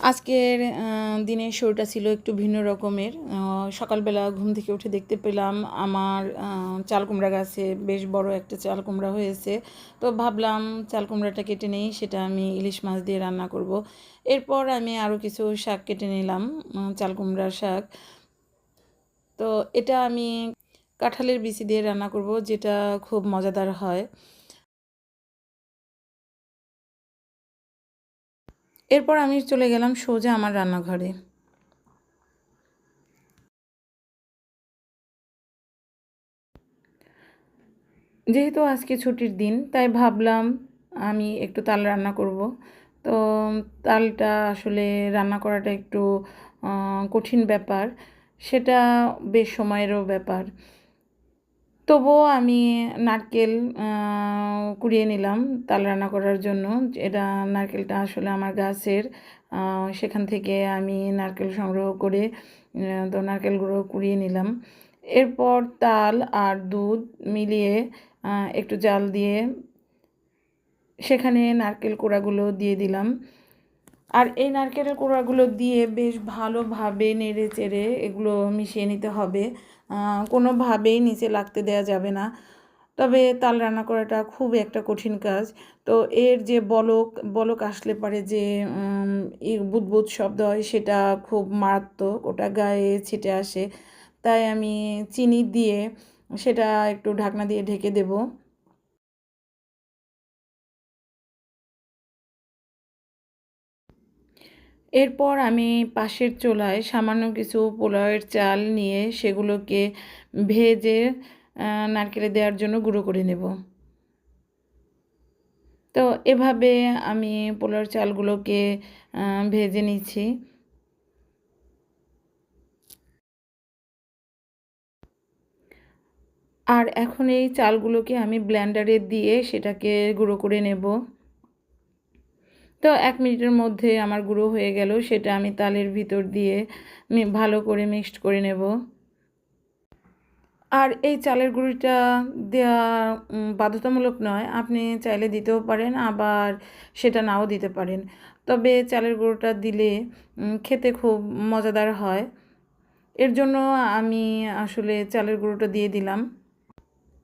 আজকের দিনের শোটা ছিল একটু ভিন্ন রকমের। সকালবেলা ঘুম থেকে উঠে দেখতে পেলাম আমার চাল কুমড়া গাছে বেশ বড় একটা চাল কুমড়া হয়েছে। তো ভাবলাম চাল কুমড়াটা কেটে নেই, সেটা আমি ইলিশ মাছ দিয়ে রান্না করব। এরপর আমি আরও কিছু শাক কেটে নিলাম চাল কুমড়ার শাক। তো এটা আমি কাঁঠালের বিচি দিয়ে রান্না করব, যেটা খুব মজাদার হয়। এরপর আমি চলে গেলাম সোজা আমার রান্নাঘরে। যেহেতু আজকে ছুটির দিন, তাই ভাবলাম আমি একটু তাল রান্না করব। তো তালটা আসলে রান্না করাটা একটু কঠিন ব্যাপার, সেটা বেশ সময়েরও ব্যাপার। তবুও আমি নারকেল কুড়িয়ে নিলাম তাল রান্না করার জন্য। এটা নারকেলটা আসলে আমার গাছের সেখান থেকে আমি নারকেল সংগ্রহ করে তো নারকেলগুলো কুড়িয়ে নিলাম। এরপর তাল আর দুধ মিলিয়ে একটু জাল দিয়ে সেখানে নারকেল কোড়াগুলো দিয়ে দিলাম। আর এই নারকেলের কোড়াগুলো দিয়ে বেশ ভালোভাবে নেড়ে চেড়ে এগুলো মিশিয়ে নিতে হবে। কোনোভাবেই নিচে লাগতে দেওয়া যাবে না। তবে তাল রান্না করাটা খুব একটা কঠিন কাজ। তো এর যে বলক বলক আসলে পারে যে বুদবুদ শব্দ হয় সেটা খুব মারাত্মক, ওটা গায়ে ছিটে আসে। তাই আমি চিনি দিয়ে সেটা একটু ঢাকনা দিয়ে ঢেকে দেবো। এরপর আমি পাশের চোলায় সামান্য কিছু পোলাওয়ের চাল নিয়ে সেগুলোকে ভেজে নারকেলে দেওয়ার জন্য গুঁড়ো করে নেব। তো এভাবে আমি পোলাওয়ের চালগুলোকে ভেজে নিচ্ছি। আর এখন এই চালগুলোকে আমি ব্ল্যান্ডারে দিয়ে সেটাকে গুঁড়ো করে নেব। তো এক মিনিটের মধ্যে আমার গুঁড়ো হয়ে গেল, সেটা আমি তালের ভিতর দিয়ে ভালো করে মিক্সড করে নেব। আর এই চালের গুঁড়িটা দেওয়া বাধ্যতামূলক নয়, আপনি চাইলে দিতেও পারেন, আবার সেটা নাও দিতে পারেন। তবে চালের গুঁড়োটা দিলে খেতে খুব মজাদার হয়। এর জন্য আমি আসলে চালের গুঁড়োটা দিয়ে দিলাম।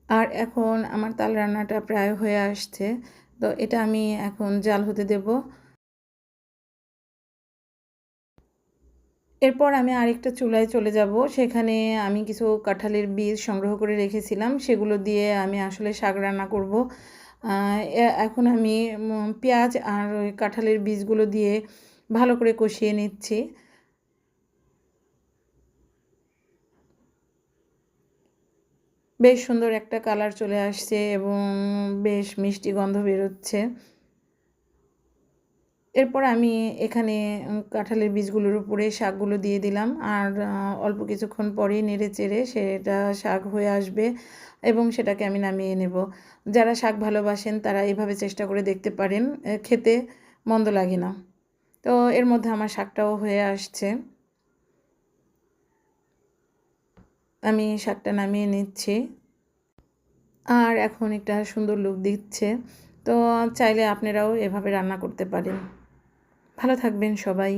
আর এখন আমার তাল রান্নাটা প্রায় হয়ে আসছে। তো এটা আমি এখন জাল হতে দেব। এরপর আমি আরেকটা চুলায় চলে যাব। সেখানে আমি কিছু কাঁঠালের বীজ সংগ্রহ করে রেখেছিলাম। সেগুলো দিয়ে আমি আসলে শাক রান্না করব। এখন আমি পেঁয়াজ আর ওই কাঁঠালের বীজগুলো দিয়ে ভালো করে কষিয়ে নিচ্ছি। বেশ সুন্দর একটা কালার চলে আসছে এবং বেশ মিষ্টি গন্ধ বেরোচ্ছে। এরপর আমি এখানে কাঁঠালের বীজগুলোর উপরে শাকগুলো দিয়ে দিলাম আর অল্প কিছুক্ষণ পরেই নেড়ে চেড়ে সেটা শাক হয়ে আসবে এবং সেটাকে আমি নামিয়ে নেব। যারা শাক ভালোবাসেন তারা এভাবে চেষ্টা করে দেখতে পারেন খেতে মন্দ লাগে না। তো এর মধ্যে আমার শাকটাও হয়ে আসছে। আমি শাকটা নামিয়ে নিচ্ছি। আর এখন একটা সুন্দর লুক দিচ্ছে। তো চাইলে আপনারাও এভাবে রান্না করতে পারেন। ভালো থাকবেন সবাই।